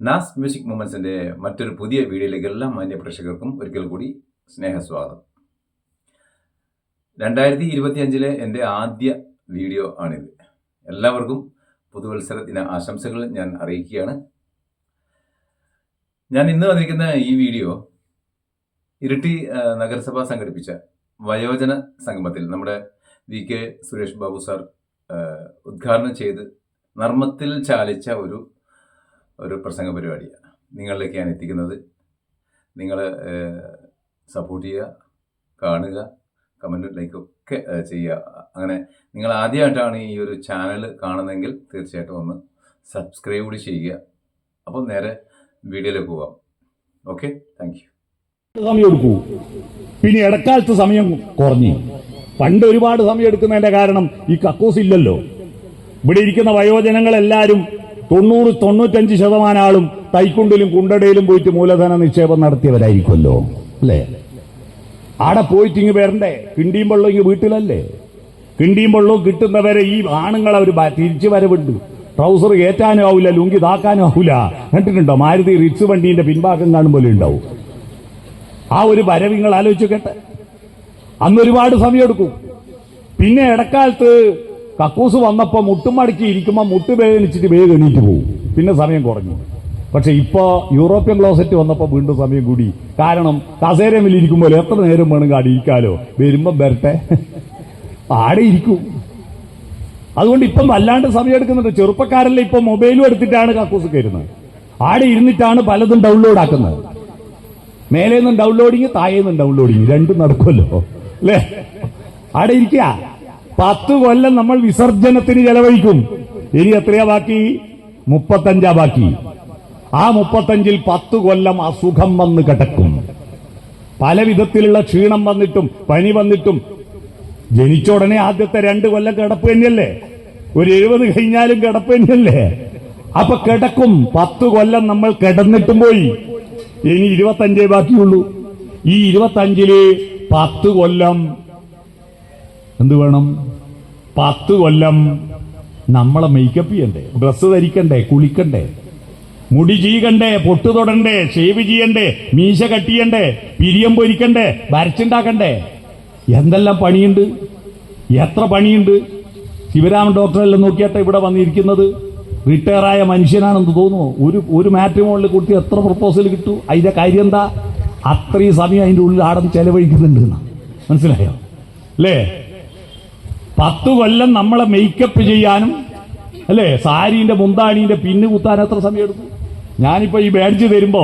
നാസ് music മൂമെന്റ്സിന്റെ മറ്റൊരു പുതിയ വീഡിയോയിലേക്ക് എല്ലാ മാന്യ പ്രേക്ഷകർക്കും ഒരിക്കൽ കൂടി സ്നേഹസ്വാഗതം. രണ്ടായിരത്തി ഇരുപത്തിയഞ്ചിലെ എന്റെ ആദ്യ വീഡിയോ ആണിത്. എല്ലാവർക്കും പുതുവത്സരത്തിന് ആശംസകൾ ഞാൻ അറിയിക്കുകയാണ്. ഞാൻ ഇന്ന് വന്നിരിക്കുന്ന ഈ വീഡിയോ ഇരിട്ടി നഗരസഭ സംഘടിപ്പിച്ച വയോജന സംഗമത്തിൽ നമ്മുടെ V K Suresh Babu sir ഉദ്ഘാടനം ചെയ്ത് നർമ്മത്തിൽ ചാലിച്ച ഒരു ഒരു പ്രസംഗ പരിപാടിയാണ്. നിങ്ങളിലേക്ക് ഞാൻ എത്തിക്കുന്നത് നിങ്ങൾ സപ്പോർട്ട് ചെയ്യുക കാണുക കമന്റ് ലൈക്കൊക്കെ ചെയ്യുക. അങ്ങനെ നിങ്ങൾ ആദ്യമായിട്ടാണ് ഈ ഒരു ചാനൽ കാണുന്നതെങ്കിൽ തീർച്ചയായിട്ടും ഒന്ന് സബ്സ്ക്രൈബ് കൂടി ചെയ്യുക. അപ്പോൾ നേരെ വീഡിയോയിലേക്ക് പോവാം. ഓക്കെ താങ്ക് യു സമയം പിന്നെ ഇടക്കാലത്ത് സമയം കുറഞ്ഞു. പണ്ട് ഒരുപാട് സമയം എടുക്കുന്നതിന്റെ കാരണം ഈ കക്കൂസ് ഇല്ലല്ലോ. ഇവിടെ ഇരിക്കുന്ന വയോജനങ്ങളെല്ലാരും തൊണ്ണൂറ് തൊണ്ണൂറ്റഞ്ച് ശതമാനം ആളും തൈക്കുണ്ടിലും കുണ്ടടയിലും പോയിട്ട് മൂലധന നിക്ഷേപം നടത്തിയവരായിരിക്കുമല്ലോ. അല്ലേ? ആടെ പോയിട്ട് ഇങ്ങ് വരണ്ടേ? കിണ്ടിയും വെള്ളം ഇങ്ങ് വീട്ടിലല്ലേ? കിണ്ടിയും വെള്ളവും കിട്ടുന്നവരെ ഈ ആണുങ്ങൾ അവർ തിരിച്ചു വരവുണ്ട്. ട്രൗസർ കയറ്റാനും ആവില്ല ലുങ്കി താക്കാനും ആവില്ല കണ്ടിട്ടുണ്ടോ? മാരുതി റിച്ച് വണ്ടീന്റെ പിൻഭാഗം കാണുമ്പോൾ ഉണ്ടാവും. ആ ഒരു വരവ് നിങ്ങൾ ആലോചിച്ചു കേട്ടെ അന്ന് ഒരുപാട് സമയം എടുക്കും പിന്നെ ഇടക്കാലത്ത് കക്കൂസ് വന്നപ്പോൾ മുട്ടും മടക്കി ഇരിക്കുമ്പോ മുട്ട് വേദനിച്ചിട്ട് വേഗം എണീറ്റ് പോകും പിന്നെ സമയം കുറഞ്ഞു. പക്ഷെ ഇപ്പോ യൂറോപ്യൻ ക്ലോസറ്റ് വന്നപ്പോൾ വീണ്ടും സമയം കൂടി. കാരണം കസേരമിൽ ഇരിക്കുമ്പോൾ എത്ര നേരം വേണമെങ്കിൽ ആടെ ഇരിക്കാലോ? വരുമ്പം വരട്ടെ. ആടെ ഇരിക്കും. അതുകൊണ്ട് ഇപ്പം വല്ലാണ്ട് സമയം എടുക്കുന്നുണ്ട്. ചെറുപ്പക്കാരല്ലേ ഇപ്പൊ മൊബൈലും എടുത്തിട്ടാണ് കക്കൂസ് കയറുന്നത്. ആടെ ഇരുന്നിട്ടാണ് പലതും ഡൗൺലോഡ് ആക്കുന്നത്. മേലേന്നും ഡൗൺലോഡിങ് താഴേന്നും ഡൗൺലോഡിങ് രണ്ടും നടക്കുമല്ലോ. അല്ലേ? ആടെ ഇരിക്കുക. പത്ത് കൊല്ലം നമ്മൾ വിസർജനത്തിന് ചെലവഴിക്കും. ഇനി എത്രയാ ബാക്കി? മുപ്പത്തഞ്ചാ ബാക്കി. ആ മുപ്പത്തഞ്ചിൽ പത്ത് കൊല്ലം അസുഖം വന്ന് കിടക്കും. പല വിധത്തിലുള്ള ക്ഷീണം വന്നിട്ടും പനി വന്നിട്ടും ജനിച്ച ഉടനെ ആദ്യത്തെ രണ്ട് കൊല്ലം കിടപ്പ് തന്നെയല്ലേ? ഒരു എഴുപത് കഴിഞ്ഞാലും കിടപ്പ് തന്നെയല്ലേ? അപ്പൊ കിടക്കും. പത്ത് കൊല്ലം നമ്മൾ കിടന്നിട്ടും പോയി. ഇനി ഇരുപത്തഞ്ചേ ബാക്കിയുള്ളൂ. ഈ ഇരുപത്തഞ്ചിൽ പത്ത് കൊല്ലം എന്ത് വേണം? പത്ത് കൊല്ലം നമ്മളെ മേക്കപ്പ് ചെയ്യണ്ടേ ഡ്രസ്സ് ധരിക്കണ്ടേ കുളിക്കണ്ടേ മുടി ചീകണ്ടേ പൊട്ടു തൊടണ്ടേ ഷേവ് ചെയ്യണ്ടേ മീശ കട്ടിയണ്ടേ പിരിയം പൊരിക്കണ്ടേ വരച്ചുണ്ടാക്കണ്ടേ? എന്തെല്ലാം പണിയുണ്ട്? എത്ര പണിയുണ്ട്? ശിവരാമൻ ഡോക്ടറെല്ലാം നോക്കിയാട്ടെ ഇവിടെ വന്നിരിക്കുന്നത്? റിട്ടയറായ മനുഷ്യനാണെന്ന് തോന്നുന്നു. ഒരു ഒരു മാട്രിമോണിൽ കുട്ടി എത്ര പ്രപ്പോസൽ കിട്ടു? അതിന്റെ കാര്യം എന്താ? അത്രയും സമയം അതിന്റെ ഉള്ളിൽ ആടം ചെലവഴിക്കുന്നുണ്ടെന്ന് മനസ്സിലായോ? അല്ലേ? പത്ത് കൊല്ലം നമ്മളെ മേക്കപ്പ് ചെയ്യാനും അല്ലേ? സാരീന്റെ മുന്താണീന്റെ പിന്ന് കുത്താൻ എത്ര സമയം എടുക്കും? ഞാനിപ്പോ ഈ ബാഡ്ജ് തരുമ്പോ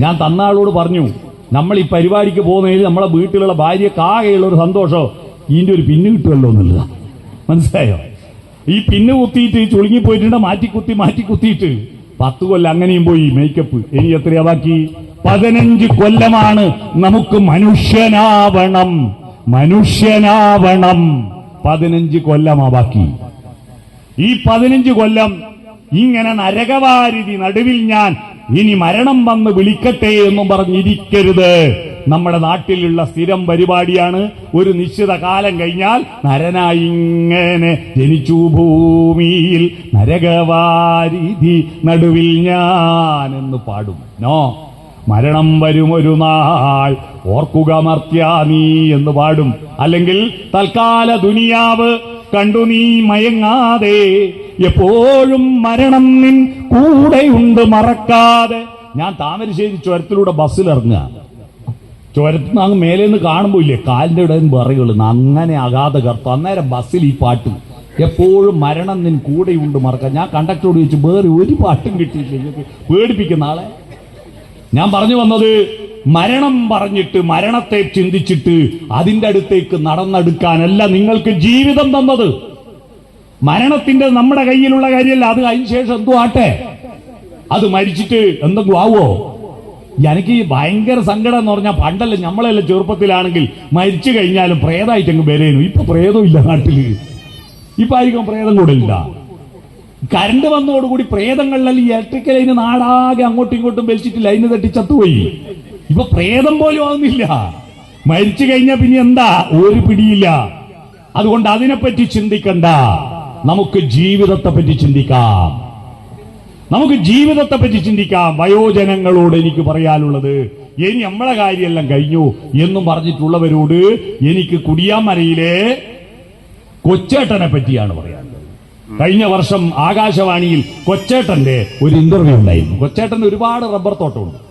ഞാൻ തന്നാളോട് പറഞ്ഞു നമ്മൾ ഈ പരിപാടിക്ക് പോകുന്നതിൽ നമ്മളെ വീട്ടിലുള്ള ഭാര്യ കാകയുള്ള ഒരു സന്തോഷോ ഇതിന്റെ ഒരു പിന്ന് കിട്ടുമല്ലോ എന്നുള്ളതാ. മനസ്സിലായോ? ഈ പിന്ന് കുത്തിയിട്ട് ചുളുങ്ങി പോയിട്ടുണ്ട് മാറ്റി കുത്തി മാറ്റി കുത്തിയിട്ട് പത്ത് കൊല്ലം അങ്ങനെയും പോയി മേക്കപ്പ് ഇനി എത്രയാ ബാക്കി? പതിനഞ്ച് കൊല്ലമാണ് നമുക്ക് മനുഷ്യനാവണം മനുഷ്യനാവണം. പതിനഞ്ച് കൊല്ലമാ ബാക്കി. ഈ പതിനഞ്ച് കൊല്ലം ഇങ്ങനെ നരകവാരിധി നടുവിൽ ഞാൻ ഇനി മരണം വന്ന് വിളിക്കട്ടെ എന്നും പറഞ്ഞിരിക്കരുത്. നമ്മുടെ നാട്ടിലുള്ള സ്ഥിരം പരിപാടിയാണ്. ഒരു നിശ്ചിത കാലം കഴിഞ്ഞാൽ നരനായി ഇങ്ങനെ ജനിച്ചു ഭൂമിയിൽ നരകവാരിധി നടുവിൽ ഞാൻ എന്ന് പാടും. നോ. മരണം വരും ഒരു നാൾ ഓർക്കുക മർത്യാ നീ എന്ന് പാടും. അല്ലെങ്കിൽ തൽക്കാല ദുനിയാവ് കണ്ടു നീ മയങ്ങാതെ എപ്പോഴും മരണം നിൻ കൂടെയുണ്ട് മറക്കാതെ. ഞാൻ താമരശ്ശേരി ചുരത്തിലൂടെ ബസ്സിലിറങ്ങുക. ചുരത്തിന് അങ്ങ് മേലെ നിന്ന് കാണുമ്പോ ഇല്ലേ കാലിന്റെ ഇടയിൽ പറയുള്ളൂ അങ്ങനെ അഗാധ കറുത്തു. അന്നേരം ബസ്സിൽ ഈ പാട്ട്. എപ്പോഴും മരണം നിൻ കൂടെയുണ്ട് മറക്കാൻ ഞാൻ കണ്ടക്ടറോട് ചോദിച്ചു വേറെ ഒരു പാട്ടും കിട്ടിയില്ല പേടിപ്പിക്കുന്ന ആളെ. ഞാൻ പറഞ്ഞു വന്നത് മരണം പറഞ്ഞിട്ട് മരണത്തെ ചിന്തിച്ചിട്ട് അതിന്റെ അടുത്തേക്ക് നടന്നെടുക്കാനല്ല നിങ്ങൾക്ക് ജീവിതം തന്നത്. മരണത്തിന്റെ നമ്മുടെ കയ്യിലുള്ള കാര്യമല്ല അത് അതിന് ശേഷം എന്തോ ആട്ടെ? അത് മരിച്ചിട്ട് എന്തെങ്കിലും ആവോ? എനിക്ക് ഭയങ്കര സങ്കടം എന്ന് പറഞ്ഞാൽ പണ്ടല്ല നമ്മളല്ല ചെറുപ്പത്തിലാണെങ്കിൽ മരിച്ചു കഴിഞ്ഞാലും പ്രേതമായിട്ട് അങ്ങ് വരേനു. ഇപ്പൊ പ്രേതം ഇല്ല നാട്ടിൽ ഇപ്പൊ ആയിരിക്കും പ്രേതം കൂടെ ഇല്ല. കരണ്ട് വന്നതോടുകൂടി പ്രേതങ്ങളിലെല്ലാം ഇലക്ട്രിക്കൽ ലൈന് നാടാകെ അങ്ങോട്ടും ഇങ്ങോട്ടും വലിച്ചിട്ട് ലൈന് തട്ടി ചത്തുപോയി. ഇപ്പൊ പ്രേതം പോലും ആവുന്നില്ല. മരിച്ചു കഴിഞ്ഞാൽ പിന്നെ എന്താ? ഒരു പിടിയില്ല. അതുകൊണ്ട് അതിനെപ്പറ്റി ചിന്തിക്കണ്ട. നമുക്ക് ജീവിതത്തെ പറ്റി ചിന്തിക്കാം. നമുക്ക് ജീവിതത്തെ പറ്റി ചിന്തിക്കാം. വയോജനങ്ങളോട് എനിക്ക് പറയാനുള്ളത് ഇനി നമ്മളെ കാര്യമെല്ലാം കഴിഞ്ഞു എന്നും പറഞ്ഞിട്ടുള്ളവരോട് എനിക്ക് കുടിയാമരയിലെ കൊച്ചേട്ടനെ പറ്റിയാണ് പറയാനുള്ളത്. കഴിഞ്ഞ വർഷം ആകാശവാണിയിൽ കൊച്ചേട്ടന്റെ ഒരു ഇന്റർവ്യൂ ഉണ്ടായിരുന്നു. കൊച്ചേട്ടന് ഒരുപാട് റബ്ബർ തോട്ടമുണ്ട്.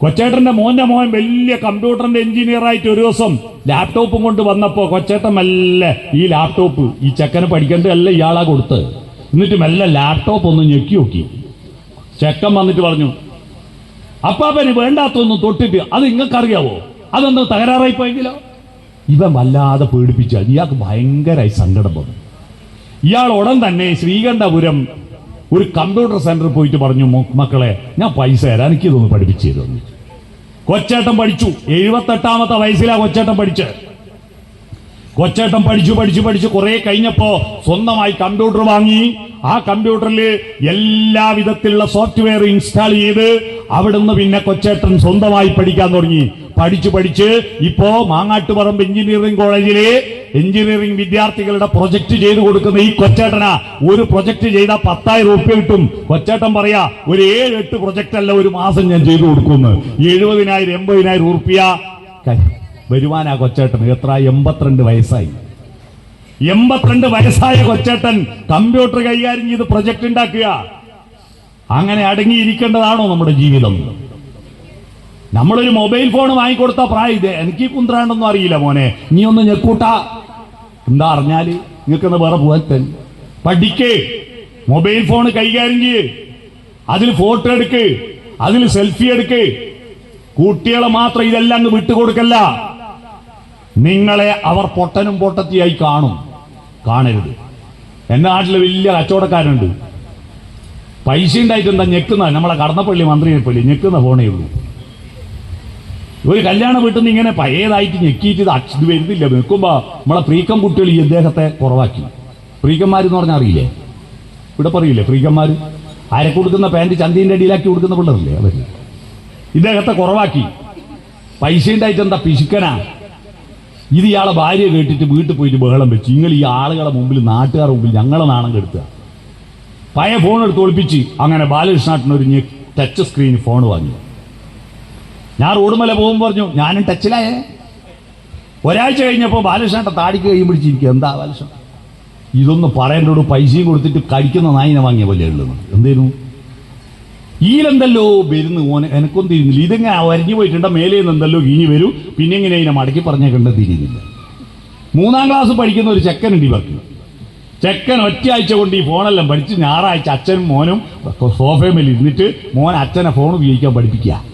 കൊച്ചേട്ടന്റെ മോന്റെ മോൻ വലിയ കമ്പ്യൂട്ടറിന്റെ എഞ്ചിനീയർ ആയിട്ട് ഒരു ദിവസം ലാപ്ടോപ്പും കൊണ്ട് വന്നപ്പോ കൊച്ചേട്ടൻ മെല്ലെ ഈ ലാപ്ടോപ്പ് ഈ ചെക്കന് പഠിക്കേണ്ടതല്ല ഇയാളാ കൊടുത്ത്. എന്നിട്ട് മെല്ലെ ലാപ്ടോപ്പ് ഒന്ന് ഞെക്കി നോക്കി. ചെക്കൻ വന്നിട്ട് പറഞ്ഞു അപ്പാപ്പന് വേണ്ടാത്തൊന്നും തൊട്ടിട്ട് അത് നിങ്ങൾക്കറിയാവോ? അതൊന്നും തകരാറായി പോയെങ്കിലോ? ഇവ വല്ലാതെ പേടിപ്പിച്ച. ഇയാൾക്ക് ഭയങ്കരമായി സങ്കടം വന്നു. ഇയാൾ ഉടൻ തന്നെ ശ്രീകണ്ഠപുരം ഒരു കമ്പ്യൂട്ടർ സെന്ററിൽ പോയിട്ട് പറഞ്ഞു മക്കളെ ഞാൻ പൈസ തരാം. എനിക്കിതൊന്ന് പഠിപ്പിച്ചു തരുമെന്ന് കൊച്ചേട്ടൻ പഠിച്ചു. എഴുപത്തെട്ടാമത്തെ വയസ്സിലാണ് കൊച്ചേട്ടൻ പഠിച്ചത്. കൊച്ചേട്ടൻ പഠിച്ചു പഠിച്ചു പഠിച്ചു കുറെ കഴിഞ്ഞപ്പോ സ്വന്തമായി കമ്പ്യൂട്ടർ വാങ്ങി. ആ കമ്പ്യൂട്ടറിൽ എല്ലാ വിധത്തിലുള്ള സോഫ്റ്റ്വെയർ ഇൻസ്റ്റാൾ ചെയ്ത് അവിടുന്ന് പിന്നെ കൊച്ചേട്ടൻ സ്വന്തമായി പഠിക്കാൻ തുടങ്ങി. പഠിച്ചു പഠിച്ച് ഇപ്പോ മാങ്ങാട്ടുപറമ്പ് എഞ്ചിനീയറിംഗ് കോളേജിലെ എഞ്ചിനീയറിംഗ് വിദ്യാർത്ഥികളുടെ പ്രൊജക്ട് ചെയ്തു കൊടുക്കുന്ന ഈ കൊച്ചേട്ടനാ. ഒരു പ്രൊജക്ട് ചെയ്താൽ പത്തായിരം റുപ്യ കിട്ടും. കൊച്ചേട്ടൻ പറയാ ഒരു ഏഴ് എട്ട് പ്രൊജക്ട് അല്ല ഒരു മാസം ഞാൻ ചെയ്തു കൊടുക്കുന്നു എഴുപതിനായിരം എൺപതിനായിരം റുപ്യ വരുമാനാ കൊച്ചേട്ടൻ. എത്ര? എൺപത്തിരണ്ട് വയസ്സായി. എൺപത്തിരണ്ട് വയസ്സായ കൊച്ചേട്ടൻ കമ്പ്യൂട്ടർ കൈകാര്യം ചെയ്ത് പ്രൊജക്ട് ഉണ്ടാക്കുക. അങ്ങനെ അടങ്ങിയിരിക്കേണ്ടതാണോ നമ്മുടെ ജീവിതം? നമ്മളൊരു മൊബൈൽ ഫോൺ വാങ്ങിക്കൊടുത്ത പ്രായം ഇത്. എനിക്ക് കുന്ത്രാണ്ടൊന്നും അറിയില്ല മോനെ. നീ ഒന്ന് ഞെക്കൂട്ട. എന്താ അറിഞ്ഞാൽ? നിങ്ങൾക്കൊന്ന് വേറെ പോകാൻ പഠിക്കേ. മൊബൈൽ ഫോൺ കൈകാര്യം ചെയ്യ്. അതിൽ ഫോട്ടോ എടുക്ക്. അതിൽ സെൽഫി എടുക്ക്. കുട്ടികളെ മാത്രം ഇതെല്ലാം അങ്ങ് വിട്ടുകൊടുക്കല്ല. നിങ്ങളെ അവർ പൊട്ടനും പൊട്ടത്തിയായി കാണും. കാണരുത്. എന്റെ നാട്ടിൽ വലിയ കച്ചവടക്കാരുണ്ട്. പൈസ ഉണ്ടായിട്ട് എന്താ ഞെക്കുന്ന? നമ്മളെ കടന്നപ്പള്ളി മന്ത്രിയെ പള്ളി ഞെക്കുന്ന ഫോണേ ഉള്ളൂ. ഒരു കല്യാണ വീട്ടിൽ നിന്ന് ഇങ്ങനെ പഴയതായിട്ട് ഞെക്കിയിട്ട് ഇത് വരുന്നില്ല. നിൽക്കുമ്പോ നമ്മളെ പ്രീക്കം കുട്ടികൾ ഈ അദ്ദേഹത്തെ കുറവാക്കി. പ്രീക്കന്മാരെന്ന് പറഞ്ഞാൽ അറിയില്ലേ? ഇവിടെ പറയില്ലേ പ്രീക്കന്മാർ ആരെ കൊടുക്കുന്ന പാന്റ് ചന്തീന്റെ അടിയിലാക്കി കൊടുക്കുന്ന പിള്ളേരല്ലേ അവർ? ഇദ്ദേഹത്തെ കുറവാക്കി. പൈസ ഉണ്ടായിട്ട് എന്താ പിശുക്കനാ? ഇത് ഇയാളെ ഭാര്യ കേട്ടിട്ട് വീട്ടിൽ പോയിട്ട് ബഹളം വെച്ച്. നിങ്ങൾ ഈ ആളുകളുടെ മുമ്പിൽ നാട്ടുകാരുടെ മുമ്പിൽ ഞങ്ങളെ നാണം കെടുത്തുക. പഴയ ഫോൺ എടുത്ത് ഒളിപ്പിച്ച് അങ്ങനെ ബാലകൃഷ്ണാട്ടിന് ഒരു ടച്ച് സ്ക്രീൻ ഫോൺ വാങ്ങി. ഞാൻ റോഡുമല പോകും പറഞ്ഞു ഞാനും ടച്ചിലായേ ഒരാഴ്ച കഴിഞ്ഞപ്പോൾ ബാലകൃഷ്ണാട്ട താടിക്ക് കൈ പിടിച്ചിരിക്കുക എന്താ ബാലകൃഷ്ണ ഇതൊന്ന് പറയേണ്ടോട് പൈസയും കൊടുത്തിട്ട് കഴിക്കുന്ന നായിനെ വാങ്ങിയ പോലെ ഉള്ളത് എന്തേനു? ഈലെന്തല്ലോ വരുന്നു ഓനെ? എനക്കൊന്നും തിരിഞ്ഞില്ല ഇതെങ്ങനെ വരിഞ്ഞു പോയിട്ടുണ്ട്? മേലെ എന്തല്ലോ ഇനി വരും. പിന്നെ ഇങ്ങനെ ഇതിനെ മടക്കി പറഞ്ഞേക്കണ്ട തിരിയുന്നില്ല. മൂന്നാം ക്ലാസ് പഠിക്കുന്ന ഒരു ചെക്കൻ ചെക്കനുണ്ട് ബാക്കി ചെക്കൻ ഒറ്റയാഴ്ച കൊണ്ട് ഈ ഫോണെല്ലാം പഠിച്ച് ഞായറാഴ്ച അച്ഛനും മോനും സോഫയമേൽ ഇരുന്നിട്ട് മോൻ അച്ഛനെ ഫോൺ ഉപയോഗിക്കാൻ പഠിപ്പിക്കുക.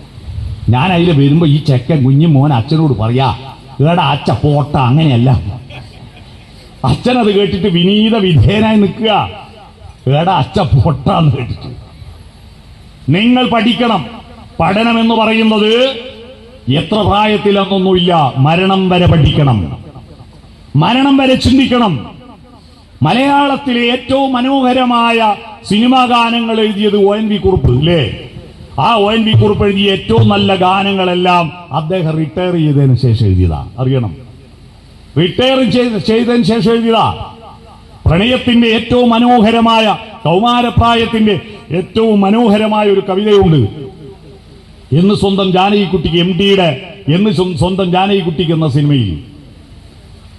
ഞാൻ അതിൽ വരുമ്പോൾ ഈ ചെക്കൻ കുഞ്ഞും മോൻ അച്ഛനോട് പറയാ ഏടാ അച്ഛ പോട്ട അങ്ങനെയല്ല. അച്ഛനത് കേട്ടിട്ട് വിനീത വിധേയനായി നിൽക്കുക. ഏടാ അച്ഛ പൊട്ടാന്ന് കേട്ടിട്ട്. നിങ്ങൾ പഠിക്കണം. പഠനം എന്ന് പറയുന്നത് എത്ര പ്രായത്തിലെന്നൊന്നുമില്ല മരണം വരെ പഠിക്കണം. മരണം വരെ ചിന്തിക്കണം. മലയാളത്തിലെ ഏറ്റവും മനോഹരമായ സിനിമാ ഗാനങ്ങൾ എഴുതിയത് ഒ എൻ വി കുറുപ്പ് അല്ലേ ആ ഒ എൻ വി കുറുപ്പ് എഴുതിയ ഏറ്റവും നല്ല ഗാനങ്ങളെല്ലാം അദ്ദേഹം റിട്ടയർ ചെയ്തതിന് ശേഷം എഴുതിയതാ. അറിയണം. റിട്ടയർ ചെയ്ത ചെയ്തതിന് ശേഷം എഴുതിയതാ. പ്രണയത്തിന്റെ ഏറ്റവും മനോഹരമായ കൗമാരപ്രായത്തിന്റെ ഏറ്റവും മനോഹരമായ ഒരു കവിതയുണ്ട്. എന്ന് സ്വന്തം ജാനകിക്കുട്ടിക്ക് എം ഡിയുടെ എന്ന് സ്വ- സ്വന്തം ജാനകിക്കുട്ടിക്ക് എന്ന സിനിമയിൽ.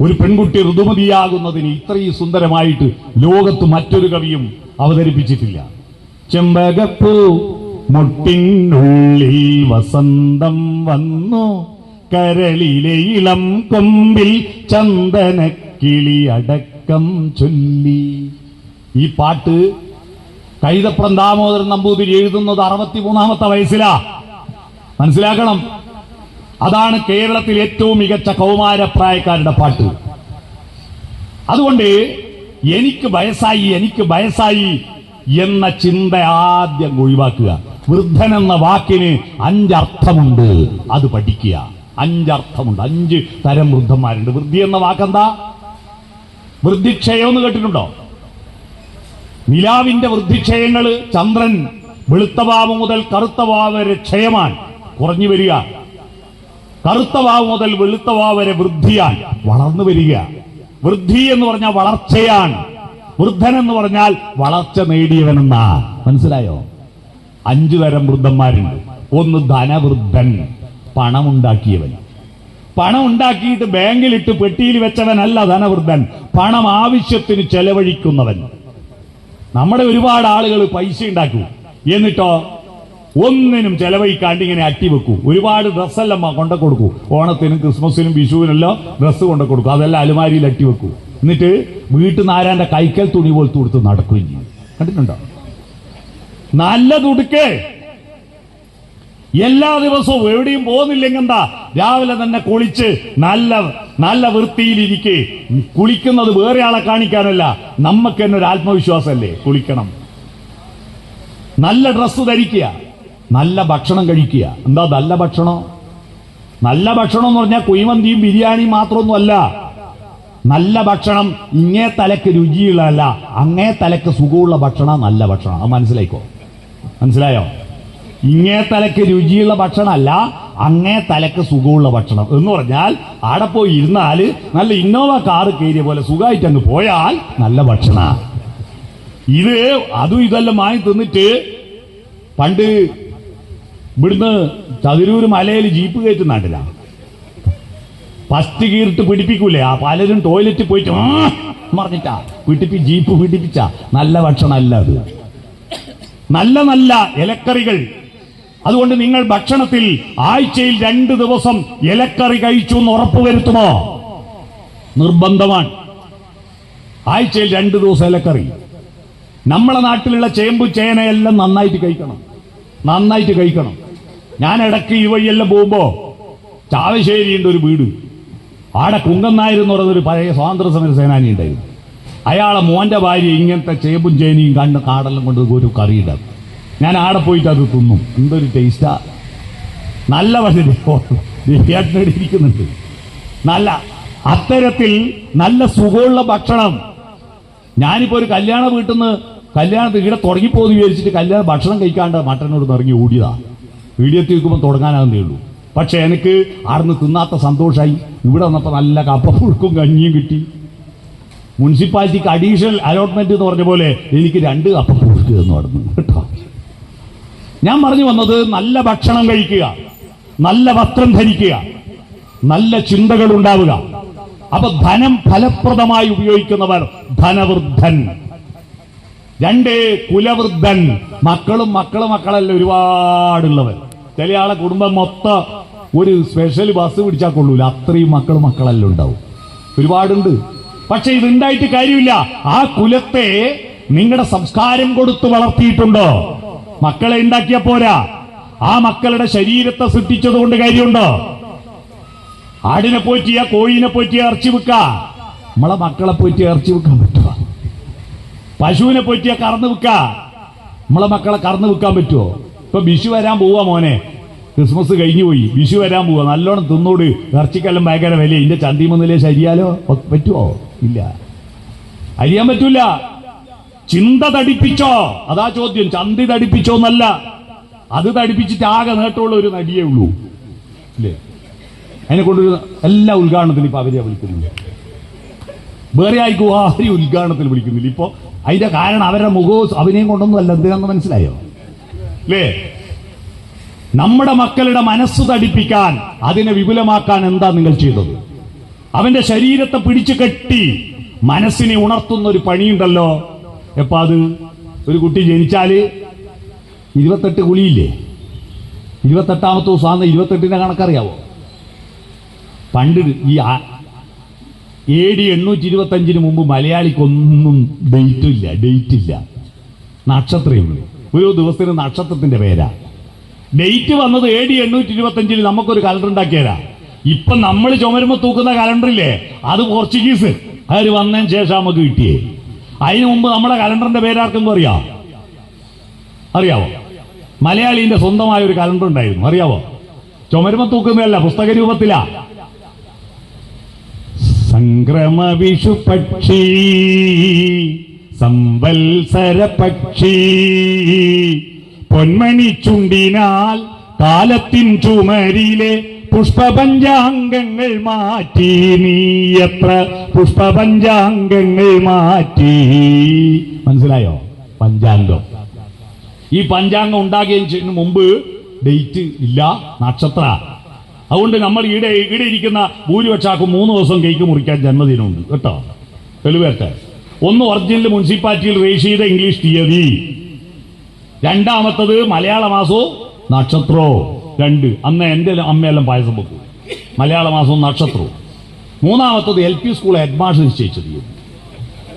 ഒരു പെൺകുട്ടി ഋതുമതിയാകുന്നതിന് ഇത്രയും സുന്ദരമായിട്ട് ലോകത്ത് മറ്റൊരു കവിയും അവതരിപ്പിച്ചിട്ടില്ല. ചെമ്പകപ്പൂ വസന്തം വന്നു. കരളിലെ ഇളം കൊമ്പിൽ ചന്ദനക്കിളി അടക്കം ചൊല്ലി. ഈ പാട്ട് കൈതപ്രം ദാമോദരൻ നമ്പൂതിരി എഴുതുന്നത് അറുപത്തി മൂന്നാമത്തെ വയസ്സിലാ. മനസ്സിലാക്കണം? അതാണ് കേരളത്തിൽ ഏറ്റവും മികച്ച കൗമാരപ്രായക്കാരുടെ പാട്ട്. അതുകൊണ്ട് എനിക്ക് വയസ്സായി എനിക്ക് വയസ്സായി എന്ന ചിന്ത ആദ്യം ഒഴിവാക്കുക. വൃദ്ധൻ എന്ന വാക്കിന് അഞ്ചർത്ഥമുണ്ട്. അത് പഠിക്കുക. അഞ്ചർത്ഥമുണ്ട്. അഞ്ച് തരം വൃദ്ധന്മാരുണ്ട്. വൃദ്ധി എന്ന വാക്കെന്താ? വൃദ്ധിക്ഷയം എന്ന് കേട്ടിട്ടുണ്ടോ? നിലാവിന്റെ വൃദ്ധിക്ഷയങ്ങൾ ചന്ദ്രൻ വെളുത്ത വാവ് മുതൽ കറുത്ത വാവ് വരെ ക്ഷയമാൻ കുറഞ്ഞു വരിക. കറുത്ത വാവ് മുതൽ വെളുത്ത വാവ് വരെ വൃദ്ധിയാൻ വളർന്നു വരിക. വൃദ്ധി എന്ന് പറഞ്ഞാൽ വളർച്ചയാണ്. വൃദ്ധൻ എന്ന് പറഞ്ഞാൽ വളർച്ച നേടിയവനെന്നാ മനസ്സിലായോ? അഞ്ചു തരം വൃദ്ധന്മാരുണ്ട്. ഒന്ന് ധനവൃദ്ധൻ പണമുണ്ടാക്കിയവൻ. പണം ഉണ്ടാക്കിയിട്ട് ബാങ്കിലിട്ട് പെട്ടിയിൽ വെച്ചവനല്ല ധനവൃദ്ധൻ. പണം ആവശ്യത്തിന് ചെലവഴിക്കുന്നവൻ. നമ്മുടെ ഒരുപാട് ആളുകൾ പൈസ ഉണ്ടാക്കൂ. എന്നിട്ടോ ഒന്നിനും ചെലവഴിക്കാണ്ട് ഇങ്ങനെ അട്ടി വെക്കൂ. ഒരുപാട് ഡ്രസ്സെല്ലാം കൊണ്ട കൊടുക്കൂ. ഓണത്തിനും ക്രിസ്മസിനും വിഷുവിനെല്ലാം ഡ്രസ്സ് കൊണ്ട കൊടുക്കും. അതെല്ലാം അലുമാരിയിൽ അട്ടി വെക്കൂ. എന്നിട്ട് വീട്ടിൽ നിന്ന് ആരാന്റെ കൈക്കൽ തുണി പോലത്തെ കൊടുത്ത് നടക്കുകയും ചെയ്യും. കണ്ടിട്ടുണ്ടോ? നല്ല തുടുക്ക് എല്ലാ ദിവസവും എവിടെയും പോകുന്നില്ലെങ്കിൽ എന്താ? രാവിലെ തന്നെ കുളിച്ച് നല്ല നല്ല വൃത്തിയിലിരിക്കെ കുളിക്കുന്നത് വേറെ ആളെ കാണിക്കാനല്ല. നമുക്ക് തന്നെ ഒരു ആത്മവിശ്വാസമല്ലേ? കുളിക്കണം. നല്ല ഡ്രസ്സ് ധരിക്കുക. നല്ല ഭക്ഷണം കഴിക്കുക. എന്താ നല്ല ഭക്ഷണം? നല്ല ഭക്ഷണം എന്ന് പറഞ്ഞാൽ കുഴിമന്തിയും ബിരിയാണിയും മാത്രമൊന്നുമല്ല നല്ല ഭക്ഷണം ഇങ്ങേ തലക്ക് രുചിയുള്ളതല്ല അങ്ങേ തലക്ക് സുഖമുള്ള ഭക്ഷണം നല്ല ഭക്ഷണം. അത് മനസ്സിലായിക്കോ? മനസ്സിലായോ? ഇങ്ങേ തലക്ക് രുചിയുള്ള ഭക്ഷണമല്ല അങ്ങേ തലക്ക് സുഖമുള്ള ഭക്ഷണം. എന്ന് പറഞ്ഞാൽ അവിടെ പോയി ഇരുന്നാൽ നല്ല ഇന്നോവ കാറ് കയറിയ പോലെ സുഖമായിട്ട് അങ്ങ് പോയാൽ നല്ല ഭക്ഷണ. ഇത് അതും ഇതെല്ലാം വാങ്ങി തിന്നിട്ട് പണ്ട് ഇവിടുന്ന് ചതിരൂര് മലയിൽ ജീപ്പ് കയറ്റുന്നാട്ടില്ല ഫസ്റ്റ് കീറിട്ട് പിടിപ്പിക്കൂലേ ആ പലരും ടോയ്ലറ്റിൽ പോയിട്ട് പറഞ്ഞിട്ടാ. പിടിപ്പി ജീപ്പ് പിടിപ്പിച്ച. നല്ല ഭക്ഷണമല്ല അത്. നല്ല നല്ല ഇലക്കറികൾ അതുകൊണ്ട് നിങ്ങൾ ഭക്ഷണത്തിൽ ആഴ്ചയിൽ രണ്ട് ദിവസം ഇലക്കറി കഴിച്ചു എന്ന് ഉറപ്പുവരുത്തുമോ നിർബന്ധമാണ്. ആഴ്ചയിൽ രണ്ട് ദിവസം ഇലക്കറി. നമ്മളെ നാട്ടിലുള്ള ചേമ്പ് ചേനയെല്ലാം നന്നായിട്ട് കഴിക്കണം. നന്നായിട്ട് കഴിക്കണം. ഞാൻ ഇടയ്ക്ക് ഈ വഴിയെല്ലാം പോകുമ്പോ ചാവശ്ശേരിയുണ്ട് ഒരു വീട്. ആടെ കുങ്കന്നായർ എന്ന് പറയുന്നൊരു പഴയ സ്വാതന്ത്ര്യ സമര സേനാനി ഉണ്ടായിരുന്നു അയാളെ മോന്റെ ഭാര്യ ഇങ്ങനത്തെ ചേമ്പും ചേനയും കണ്ട് കാടെല്ലാം കൊണ്ട് ഒരു കറിയിടാം ഞാൻ ആടെ പോയിട്ട് അത് തിന്നും. എന്തൊരു ടേസ്റ്റാ നല്ല ഭക്ഷണം നല്ല അത്തരത്തിൽ നല്ല സുഖമുള്ള ഭക്ഷണം. ഞാനിപ്പോ ഒരു കല്യാണ വീട്ടിൽ നിന്ന് കല്യാണത്തിന് ഇവിടെ തുടങ്ങിപ്പോന്ന് വിചാരിച്ചിട്ട് കല്യാണ ഭക്ഷണം കഴിക്കാണ്ട് മട്ടനോട് ഇറങ്ങി ഓടിയതാ. വീഡിയോത്തിൽ നിൽക്കുമ്പോൾ തുടങ്ങാനാകുന്നേ ഉള്ളൂ. പക്ഷെ എനിക്ക് ആടുന്ന് തിന്നാത്ത സന്തോഷമായി ഇവിടെ വന്നപ്പോൾ നല്ല കപ്പപ്പുഴുക്കും കഞ്ഞിയും കിട്ടി. മുനിസിപ്പാലിറ്റിക്ക് അഡീഷണൽ അലോട്ട്മെന്റ് എന്ന് പറഞ്ഞ പോലെ എനിക്ക് രണ്ട് കപ്പപ്പുഴുക്ക് എന്ന് പറഞ്ഞു കേട്ടോ? ഞാൻ പറഞ്ഞു വന്നത് നല്ല ഭക്ഷണം കഴിക്കുക നല്ല വസ്ത്രം ധരിക്കുക നല്ല ചിന്തകൾ ഉണ്ടാവുക. അപ്പൊ ധനം ഫലപ്രദമായി ഉപയോഗിക്കുന്നവർ ധനവൃദ്ധൻ. രണ്ട് കുലവൃദ്ധൻ. മക്കളും മക്കൾ മക്കളല്ല ഒരുപാടുള്ളവർ. ചില ആളെ കുടുംബം മൊത്തം ഒരു സ്പെഷ്യൽ ബസ് പിടിച്ചാൽ കൊള്ളൂല. അത്രയും മക്കളും മക്കളല്ല ഉണ്ടാവും. ഒരുപാടുണ്ട്. പക്ഷെ ഇതുണ്ടായിട്ട് കാര്യമില്ല. ആ കുലത്തെ നിങ്ങളുടെ സംസ്കാരം കൊടുത്ത് വളർത്തിയിട്ടുണ്ടോ? മക്കളെ ഉണ്ടാക്കിയ പോരാ. ആ മക്കളുടെ ശരീരത്തെ സൃഷ്ടിച്ചത് കൊണ്ട് കാര്യമുണ്ടോ? ആടിനെ പോറ്റിയ കോഴിനെ പോറ്റിയ ഇറച്ചി വെക്ക നമ്മളെ മക്കളെ പോറ്റി ഇറച്ചി വെക്കാൻ പറ്റുമോ പശുവിനെ പോറ്റിയ കറന്ന് വിൽക്ക. നമ്മളെ മക്കളെ കറന്ന് വിൽക്കാൻ പറ്റുമോ ഇപ്പൊ വിഷു വരാൻ പോവാ മോനെ. ക്രിസ്മസ് കഴിഞ്ഞു പോയി. വിഷു വരാൻ പോവാ. നല്ലോണം തിന്നോട്. ഇറച്ചിക്കെല്ലാം ഭയങ്കര വില ഇതിന്റെ ചന്തിമൊന്നിലെ ശരിയാലോ? പറ്റുമോ ഇല്ല. അരിയാൻ പറ്റൂല. ചിന്ത തടിപ്പിച്ചോ? അതാ ചോദ്യം. ചന്തി തടിപ്പിച്ചോ എന്നല്ല. അത് തടിപ്പിച്ചിട്ട് ആകെ നേട്ടമുള്ള ഒരു നടിയേ ഉള്ളൂ. ഇല്ലേ? അതിനെ കൊണ്ടൊരു എല്ലാ ഉദ്ഘാടനത്തിനും ഇപ്പൊ അവരെയാ വിളിക്കുന്നില്ല വേറെ ആയി ആരും ഉദ്ഘാടനത്തിൽ വിളിക്കുന്നില്ല. ഇപ്പൊ അതിന്റെ കാരണം അവരുടെ മുഖവും അഭിനയം കൊണ്ടൊന്നും അല്ല. എന്തിനാന്ന് മനസ്സിലായോ? അല്ലേ നമ്മുടെ മക്കളുടെ മനസ്സ് തടിപ്പിക്കാൻ അതിനെ വിപുലമാക്കാൻ എന്താ നിങ്ങൾ ചെയ്തത്? അവന്റെ ശരീരത്തെ പിടിച്ചു കെട്ടി മനസ്സിനെ ഉണർത്തുന്ന ഒരു പണിയുണ്ടല്ലോ. എപ്പ അത് ഒരു കുട്ടി ജനിച്ചാൽ ഇരുപത്തെട്ട് കുളിയില്ലേ? ഇരുപത്തെട്ടാമത്തെ ദിവസമാണ് ഇരുപത്തെട്ടിന്റെ കണക്കറിയാവോ? പണ്ട് ഈ എ ഡി എണ്ണൂറ്റി ഇരുപത്തഞ്ചിന് മുമ്പ് മലയാളിക്കൊന്നും ഡേറ്റ് ഇല്ല ഡേറ്റ് ഇല്ല നക്ഷത്രമേ ഉള്ളൂ ഒരു ദിവസത്തിന് നക്ഷത്രത്തിന്റെ പേരാ. ഡേറ്റ് വന്നത് എ ഡി എണ്ണൂറ്റി ഇരുപത്തഞ്ചിൽ നമുക്കൊരു കലണ്ടർ ഉണ്ടാക്കിയതാ. ഇപ്പൊ നമ്മൾ ചുമരുമ്പോ തൂക്കുന്ന കലണ്ടറില്ലേ അത് പോർച്ചുഗീസ്. അവർ വന്നതിന് ശേഷം നമുക്ക് കിട്ടിയേ. അതിനു മുമ്പ് നമ്മുടെ കലണ്ടറിന്റെ പേരാർക്കെന്തോ അറിയാം? അറിയാവോ? മലയാളിന്റെ സ്വന്തമായ ഒരു കലണ്ടർ ഉണ്ടായിരുന്നു അറിയാവോ? ചുമരുമ തൂക്കുന്നതല്ല പുസ്തക രൂപത്തിലാ സംക്രമ വിഷു പക്ഷി സംവത്സര പക്ഷി പൊന്മണി ചുണ്ടിനാൽ കാലത്തിൻ ചുമരിലെ പുഷ്പപഞ്ചാംഗങ്ങൾ മാറ്റി നീ എത്ര പുഷ്പപഞ്ചാംഗങ്ങൾ മാറ്റി. മനസ്സിലായോ? പഞ്ചാംഗം. ഈ പഞ്ചാംഗം ഉണ്ടാക്കിയതിന് മുമ്പ് ഡേറ്റ് ഇല്ല നക്ഷത്ര. അതുകൊണ്ട് നമ്മൾ ഈടെ ഈടെ ഇരിക്കുന്ന ഭൂരിപക്ഷാക്കും മൂന്ന് ദിവസം കേക്ക് മുറിക്കാൻ ജന്മദിനമുണ്ട്. കേട്ടോ? തെളിവേറ്റെ ഒന്ന് ഒറിജിനൽ മുനിസിപ്പാലിറ്റിയിൽ രജിസ്റ്റർ ചെയ്ത ഇംഗ്ലീഷ് തീയതി. രണ്ടാമത്തത് മലയാള മാസോ നക്ഷത്രവും രണ്ട്. അന്ന് എന്റെ അമ്മയെല്ലാം പായസം വെക്കും. മലയാള മാസവും നക്ഷത്രവും. മൂന്നാമത്തത് എൽ പി സ്കൂൾ ഹെഡ്മാസ്റ്റർ നിശ്ചയിച്ച തീയതി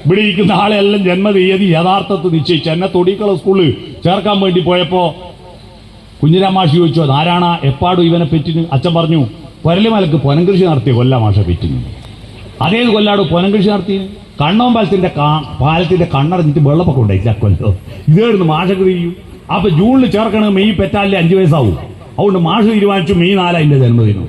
ഇവിടെ ഇരിക്കുന്ന ആളെല്ലാം ജന്മതീയതി യഥാർത്ഥത്തിൽ നിശ്ചയിച്ചു. എന്നെ തൊടിക്കള സ്കൂളിൽ ചേർക്കാൻ വേണ്ടി പോയപ്പോ കുഞ്ഞിരാമാഷി ചോദിച്ചു ആരാണ എപ്പാടും ഇവനെ പെറ്റിന്? അച്ഛൻ പറഞ്ഞു പൊരലിമലക്ക് പൊനംകൃഷി നടത്തിയ കൊല്ലാമാഷ പെറ്റിന്. അതേത് കൊല്ലാട് പൊനംകൃഷി നടത്തി? കണ്ണോമ്പാലത്തിന്റെ കാ- പാലത്തിന്റെ കണ്ണടഞ്ഞിട്ട് വെള്ളപ്പൊക്കം ഉണ്ടായില്ല കൊല്ലോ. ഇതായിരുന്നു മാഷക്ക് തിരിയും അപ്പൊ ജൂണിൽ ചേർക്കണമെങ്കിൽ മെയ് പെറ്റാലിൽ അഞ്ചു വയസ്സാവും. അതുകൊണ്ട് മാഷ് തീരുമാനിച്ചു മെയ് എന്റെ ജന്മദിനം.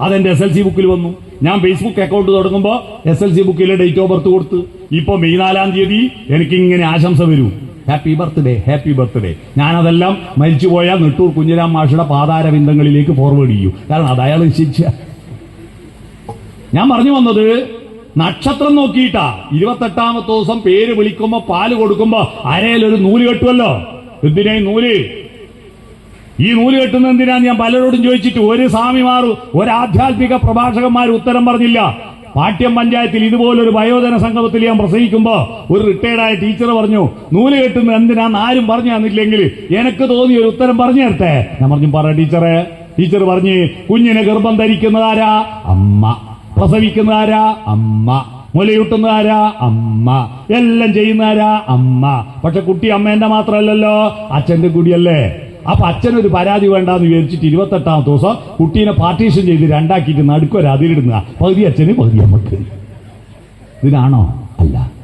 അതെന്റെ എസ് എൽ സി ബുക്കിൽ വന്നു. ഞാൻ ഫേസ്ബുക്ക് അക്കൗണ്ട് തുടങ്ങുമ്പോൾ എസ് എൽ സി ബുക്കിലെ ഡേറ്റ് ഓഫ് ബർത്ത് കൊടുത്ത് ഇപ്പൊ മെയ് നാലാം തീയതി എനിക്ക് ഇങ്ങനെ ആശംസ വരൂ. ഹാപ്പി ബർത്ത്ഡേ ഹാപ്പി ബർത്ത്ഡേ ഞാനതെല്ലാം മരിച്ചുപോയ നെട്ടൂർ കുഞ്ഞിരാം മാഷയുടെ പാതാരബിന്ദങ്ങളിലേക്ക് ഫോർവേഡ് ചെയ്യൂ. കാരണം അത് നിശ്ചയിച്ച. ഞാൻ പറഞ്ഞു വന്നത് നക്ഷത്രം നോക്കിയിട്ടാ. ഇരുപത്തെട്ടാമത്തെ ദിവസം പേര് വിളിക്കുമ്പോ പാൽ കൊടുക്കുമ്പോ അരയിലൊരു നൂൽ കെട്ടുമല്ലോ എന്തിനായി നൂൽ? ഈ നൂൽ കെട്ടുന്ന എന്തിനാ? ഞാൻ പലരോടും ചോദിച്ചിട്ട് ഒരു സ്വാമിമാർ ഒരു ആധ്യാത്മിക പ്രഭാഷകന്മാർ ഉത്തരം പറഞ്ഞില്ല. പാട്യം പഞ്ചായത്തിൽ ഇതുപോലൊരു വയോജന സംഗമത്തിൽ ഞാൻ പ്രസംഗിക്കുമ്പോ ഒരു റിട്ടയർഡായ ടീച്ചർ പറഞ്ഞു നൂൽ കെട്ടുന്ന എന്തിനാന്ന് ആരും പറഞ്ഞു തന്നില്ലെങ്കിൽ എനിക്ക് തോന്നിയ ഒരു ഉത്തരം പറഞ്ഞു തരട്ടെ. ഞാൻ പറഞ്ഞു പറ ടീച്ചറെ. ടീച്ചർ പറഞ്ഞ് കുഞ്ഞിനെ ഗർഭം ധരിക്കുന്നതാരാ അമ്മ. പ്രസവിക്കുന്നതാരാ അമ്മ. മുലയൂട്ടുന്നതാരാ അമ്മ. എല്ലാം ചെയ്യുന്നതാരാ അമ്മ. പക്ഷെ കുട്ടി അമ്മേന്റെ മാത്രമല്ലല്ലോ. അച്ഛന്റെ കൂടിയല്ലേ? അപ്പൊ അച്ഛനൊരു പരാതി വേണ്ടാന്ന് വിചാരിച്ചിട്ട് ഇരുപത്തെട്ടാം ദിവസം കുട്ടീനെ പാർട്ടീഷൻ ചെയ്ത് രണ്ടാക്കിയിട്ട് നടുക്കൊരു അതിരിടുന്ന പകുതി അച്ഛന് പകുതി അമ്മയ്ക്ക്. ഇതിനാണോ? അല്ല.